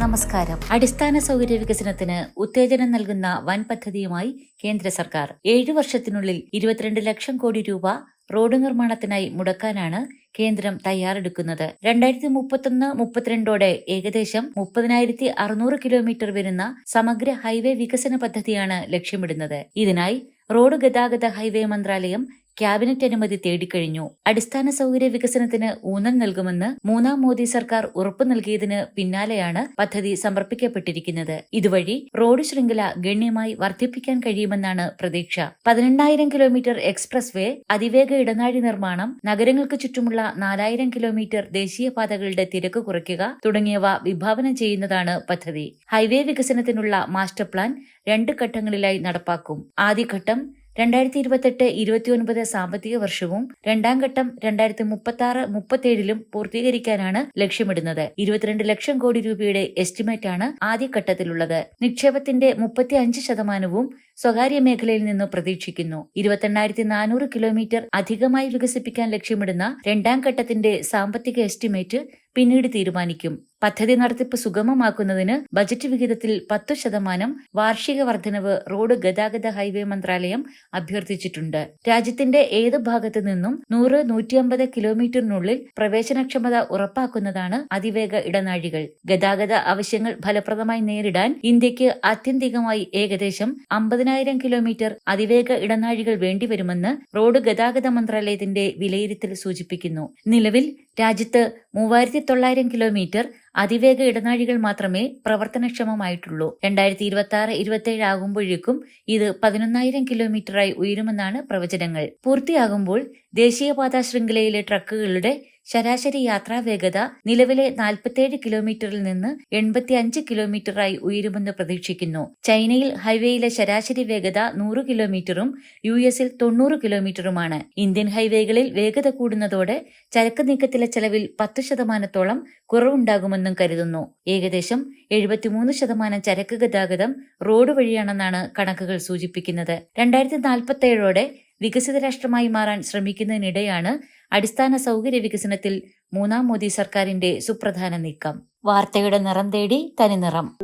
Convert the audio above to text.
നമസ്കാരം. അടിസ്ഥാന സൗകര്യ വികസനത്തിന് ഉത്തേജനം നൽകുന്ന വൻ പദ്ധതിയുമായി കേന്ദ്ര സർക്കാർ ഏഴു വർഷത്തിനുള്ളിൽ ഇരുപത്തിരണ്ട് ലക്ഷം കോടി രൂപ റോഡ് നിർമ്മാണത്തിനായി മുടക്കാനാണ് കേന്ദ്രം തയ്യാറെടുക്കുന്നത്. രണ്ടായിരത്തി മുപ്പത്തൊന്ന് മുപ്പത്തിരണ്ടോടെ ഏകദേശം മുപ്പതിനായിരത്തി അറുന്നൂറ് കിലോമീറ്റർ വരുന്ന സമഗ്ര ഹൈവേ വികസന പദ്ധതിയാണ് ലക്ഷ്യമിടുന്നത്. ഇതിനായി റോഡ് ഗതാഗത ഹൈവേ മന്ത്രാലയം ക്യാബിനറ്റ് അനുമതി തേടിക്കഴിഞ്ഞു. അടിസ്ഥാന സൗകര്യ വികസനത്തിന് ഊന്നൽ നൽകുമെന്ന് മൂന്നാം മോദി സർക്കാർ ഉറപ്പു നൽകിയതിന് പിന്നാലെയാണ് പദ്ധതി സമർപ്പിക്കപ്പെട്ടിരിക്കുന്നത്. ഇതുവഴി റോഡ് ശൃംഖല ഗണ്യമായി വർദ്ധിപ്പിക്കാൻ കഴിയുമെന്നാണ് പ്രതീക്ഷ. പതിനെണ്ണായിരം കിലോമീറ്റർ എക്സ്പ്രസ് വേ അതിവേഗ ഇടനാഴി നിർമ്മാണം നഗരങ്ങൾക്ക് ചുറ്റുമുള്ള നാലായിരം കിലോമീറ്റർ ദേശീയപാതകളുടെ തിരക്ക് കുറയ്ക്കുക തുടങ്ങിയവ വിഭാവനം ചെയ്യുന്നതാണ് പദ്ധതി. ഹൈവേ വികസനത്തിനുള്ള മാസ്റ്റർ പ്ലാൻ രണ്ട് ഘട്ടങ്ങളിലായി നടപ്പാക്കും. ആദ്യഘട്ടം രണ്ടായിരത്തി ഇരുപത്തെട്ട് ഇരുപത്തിയൊൻപത് സാമ്പത്തിക വർഷവും രണ്ടാം ഘട്ടം രണ്ടായിരത്തി മുപ്പത്തി ആറ് മുപ്പത്തിയേഴിലും പൂർത്തീകരിക്കാനാണ് ലക്ഷ്യമിടുന്നത്. ഇരുപത്തിരണ്ട് ലക്ഷം കോടി രൂപയുടെ എസ്റ്റിമേറ്റാണ് ആദ്യഘട്ടത്തിലുള്ളത്. നിക്ഷേപത്തിന്റെ മുപ്പത്തി അഞ്ച് ശതമാനവും സ്വകാര്യ മേഖലയിൽ നിന്ന് പ്രതീക്ഷിക്കുന്നു. ഇരുപത്തെണ്ണായിരത്തി നാനൂറ് കിലോമീറ്റർ അധികമായി വികസിപ്പിക്കാൻ ലക്ഷ്യമിടുന്ന രണ്ടാം ഘട്ടത്തിന്റെ സാമ്പത്തിക എസ്റ്റിമേറ്റ് പിന്നീട് തീരുമാനിക്കും. പദ്ധതി നടത്തിപ്പ് സുഗമമാക്കുന്നതിന് ബജറ്റ് വിഹിതത്തിൽ പത്തു ശതമാനം വാർഷിക വർധനവ് റോഡ് ഗതാഗത ഹൈവേ മന്ത്രാലയം അഭ്യർത്ഥിച്ചിട്ടുണ്ട്. രാജ്യത്തിന്റെ ഏത് ഭാഗത്തു നിന്നും നൂറ് നൂറ്റിയമ്പത് കിലോമീറ്ററിനുള്ളിൽ പ്രവേശനക്ഷമത ഉറപ്പാക്കുന്നതാണ് അതിവേഗ ഇടനാഴികൾ. ഗതാഗത ആവശ്യങ്ങൾ ഫലപ്രദമായി നേരിടാൻ ഇന്ത്യയ്ക്ക് ആത്യന്തികമായി ഏകദേശം അമ്പതിനായിരം കിലോമീറ്റർ അതിവേഗ ഇടനാഴികൾ വേണ്ടിവരുമെന്ന് റോഡ് ഗതാഗത മന്ത്രാലയത്തിന്റെ വിലയിരുത്തൽ സൂചിപ്പിക്കുന്നു. നിലവിൽ രാജ്യത്ത് മൂവായിരത്തി തൊള്ളായിരം കിലോമീറ്റർ അതിവേഗ ഇടനാഴികൾ മാത്രമേ പ്രവർത്തനക്ഷമമായിട്ടുള്ളൂ. രണ്ടായിരത്തി ഇരുപത്തി ആറ് ഇരുപത്തിയേഴ് ആകുമ്പോഴേക്കും ഇത് പതിനൊന്നായിരം കിലോമീറ്ററായി ഉയരുമെന്നാണ് പ്രവചനങ്ങൾ. പൂർത്തിയാകുമ്പോൾ ദേശീയപാതാ ശൃംഖലയിലെ ട്രക്കുകളുടെ ശരാശരി യാത്രാ വേഗത നിലവിലെ നാൽപ്പത്തിയേഴ് കിലോമീറ്ററിൽ നിന്ന് എൺപത്തി അഞ്ച് കിലോമീറ്ററായി ഉയരുമെന്ന് പ്രതീക്ഷിക്കുന്നു. ചൈനയിൽ ഹൈവേയിലെ ശരാശരി വേഗത നൂറ് കിലോമീറ്ററും യു എസിൽ തൊണ്ണൂറ് കിലോമീറ്ററുമാണ്. ഇന്ത്യൻ ഹൈവേകളിൽ വേഗത കൂടുന്നതോടെ ചരക്ക് നീക്കത്തിലെ ചെലവിൽ പത്ത് ശതമാനത്തോളം കുറവുണ്ടാകുമെന്നും കരുതുന്നു. ഏകദേശം എഴുപത്തിമൂന്ന് ശതമാനം ചരക്ക് ഗതാഗതം റോഡ് വഴിയാണെന്നാണ് കണക്കുകൾ സൂചിപ്പിക്കുന്നത്. രണ്ടായിരത്തി നാൽപ്പത്തേഴോടെ വികസിത രാഷ്ട്രമായി മാറാൻ ശ്രമിക്കുന്നതിനിടെയാണ് അടിസ്ഥാന സൗകര്യ വികസനത്തിൽ മൂന്നാം മോദി സർക്കാരിന്റെ സുപ്രധാന നീക്കം. വാർത്തയുടെ നിറം തേടി തനിനിറം.